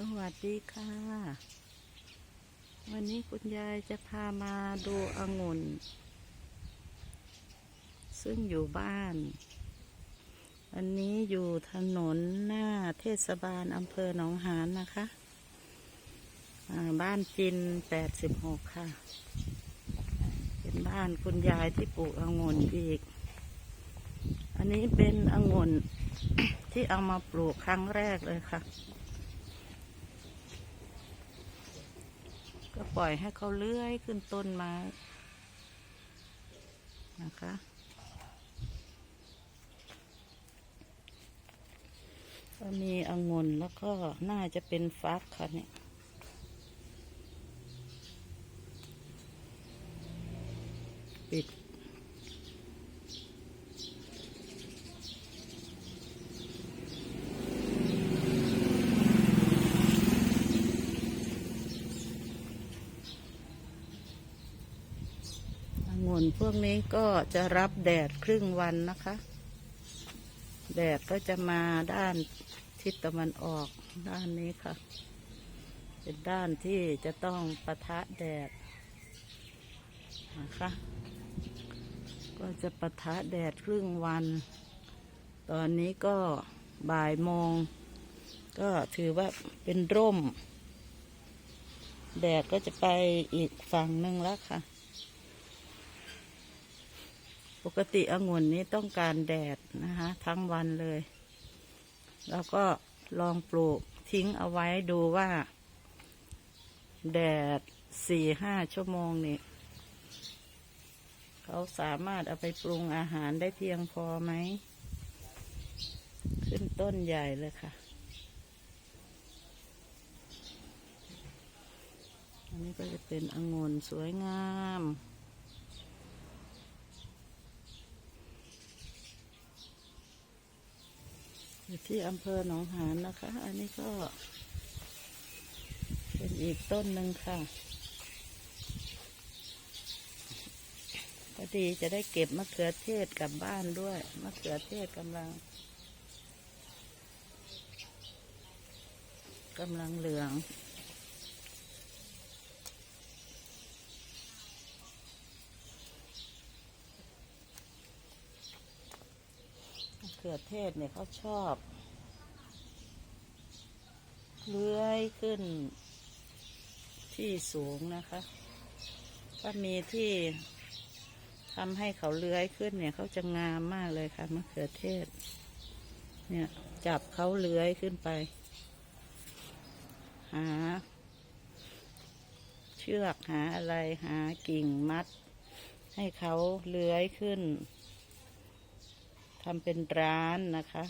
สวัสดีค่ะ วันนี้คุณยายจะพามาดูองุ่น ซึ่งอยู่บ้าน อันนี้อยู่ถนนหน้าเทศบาลอำเภอหนองหานนะคะ บ้านจินแปดสิบหกค่ะ เป็นบ้านคุณยายที่ปลูกองุ่นอีก อันนี้เป็นองุ่นที่เอามาปลูกครั้งแรกเลยค่ะ ก็ปล่อยให้เขาเลื้อยขึ้นต้นไม้นะคะ ก็มีองุ่นแล้วก็น่าจะเป็นฟักค่ะเนี่ยปิด องุ่นพวกนี้ก็จะรับแดดครึ่งวันนะคะ แดดก็จะมาด้านทิศตะวันออกด้านนี้ค่ะ เป็นด้านที่จะต้องปะทะแดดนะคะ ก็จะปะทะแดดครึ่งวัน ตอนนี้ก็บ่ายโมง ก็ถือว่าเป็นร่ม แดดก็จะไปอีกฝั่งหนึ่งแล้วค่ะ ปกติองุ่นนี้ต้องการแดดนะคะ ทั้งวันเลย แล้วก็ลองปลูกทิ้งเอาไว้ดูว่า แดดสี่ห้าชั่วโมงนี่เขาสามารถเอาไปปรุงอาหารได้เพียงพอไหม ขึ้นต้นใหญ่เลยค่ะ อันนี้ก็จะเป็นองุ่นสวยงาม อยู่ที่อำเภอหนองหานนะคะ อันนี้ก็ เป็นอีกต้นหนึ่งค่ะพอดีจะได้เก็บมะเขือเทศกลับบ้านด้วย มะเขือเทศกำลังกำลังเหลือง มะเขือเทศเนี่ยเขาชอบ เลื้อยขึ้นที่สูงนะคะถ้ามีที่ทำให้เขาเลื้อยขึ้นเนี่ยเขาจะงามมากเลยค่ะมะเขือเทศ เนี่ยจับเขาเลื้อยขึ้นไป หา เชือกหาอะไรหากิ่งมัด ให้เขาเลื้อยขึ้น ทำเป็นร้านนะคะ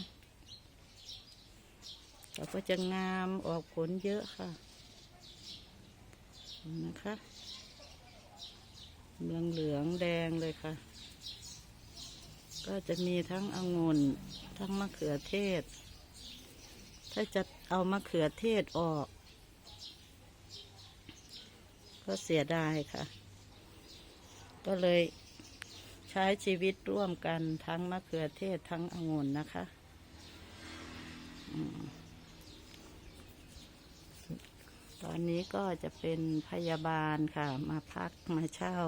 เราก็จะงามออกผลเยอะค่ะ นะคะเหลืองเหลืองแดงเลยค่ะ ก็จะมีทั้งองุ่นทั้งมะเขือเทศ ถ้าจะเอามะเขือเทศออก ก็เสียดายค่ะ ก็เลย ช้ชีวิตร่วมกันทั้งมะเขือเทศทั้งองุ่นนะคะตอนนี้ก็จะเป็นพยาบาลค่ะ มาพักมาเช่า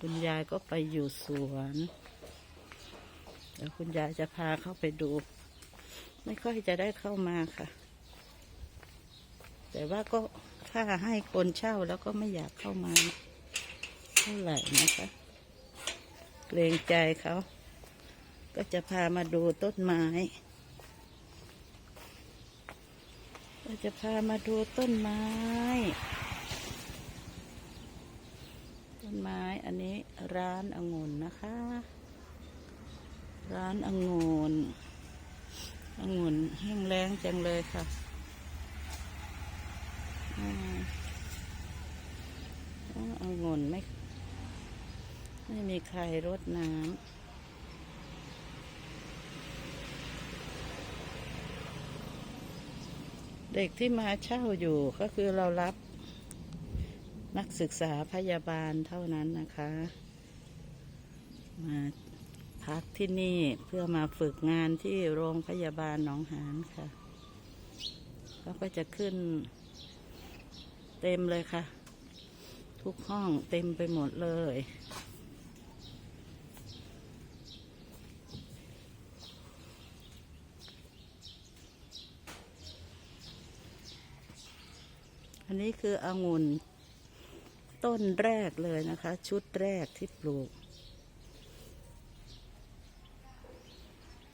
คุณยายก็ไปอยู่สวนเดี๋ยวคุณยายจะพาเข้าไปดู ไม่ค่อยจะได้เข้ามาค่ะ แต่ว่าก็ ถ้าให้คนเช่าแล้วก็ไม่อยากเข้ามาเท่าไหร่นะคะเกรงใจเขา ก็จะพามาดูต้นไม้ ก็จะพามาดูต้นไม้ ต้นไม้อันนี้ร้านองุ่นนะคะ ร้านองุ่นองุ่นแห้งแล้งจังเลยค่ะ อืม อ๋อองุ่นไม่ ไม่มีใครรดน้ำเด็กที่มาเช่าอยู่ก็คือเรารับนักศึกษาพยาบาลเท่านั้นนะคะ มาพพักที่นี่เพื่อมาฝึกงานที่โรงพยาบาลหนองหานค่ะเขาก็จะขึ้นเต็มเลยค่ะ ทุกห้องเต็มไปหมดเลย อันนี้คือองุ่นต้นแรกเลยนะคะ ชุดแรกที่ปลูก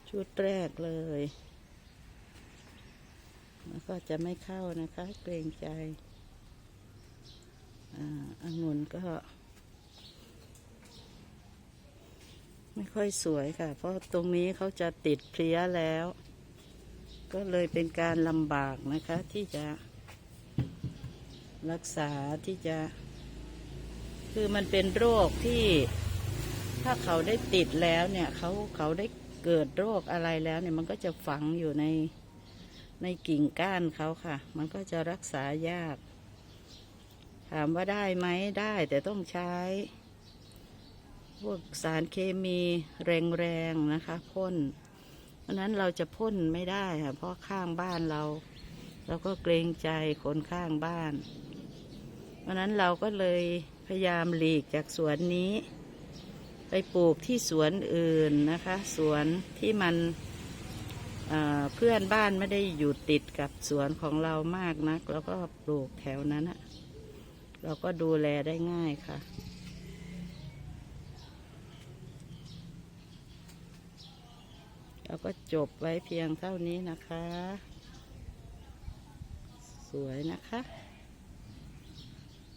ชุดแรกเลยแล้วก็จะไม่เข้านะคะ เกรงใจ อางุ่นก็ ไม่ค่อยสวยค่ะ เพราะตรงนี้เขาจะติดเพลี้ยแล้ว ก็เลยเป็นการลำบากนะคะ ที่จะรักษาที่จะ คือมันเป็นโรคที่ถ้าเขาได้ติดแล้วเนี่ยเขาเขาได้เกิดโรคอะไรแล้วเนี่ยมันก็จะฝังอยู่ในในกิ่งก้านเขาค่ะ มันก็จะรักษายากามว่าได้ไหมได้แต่ต้องใช้ พวกสารเคมีแรงๆนะคะพ่นเพราะนั้นเราจะพ่นไม่ได้ค่ะเพราะข้างบ้านเรา เราก็เกรงใจคนข้างบ้าน เพราะนั้นเราก็เลยพยายามหลีกจากสวนนี้ ไปปลูกที่สวนอื่นนะคะ สวนที่มันเพื่อนบ้านไม่ได้อยู่ติดกับสวนของเรามากนัก แล้วก็ปลูกแถวนั้นอะ เราก็ดูแลได้ง่ายค่ะ เราก็จบไว้เพียงเท่านี้นะคะ สวยนะคะ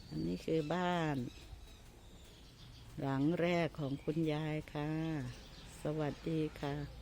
อันนี้คือบ้าน หลังแรกของคุณยายค่ะ สวัสดีค่ะ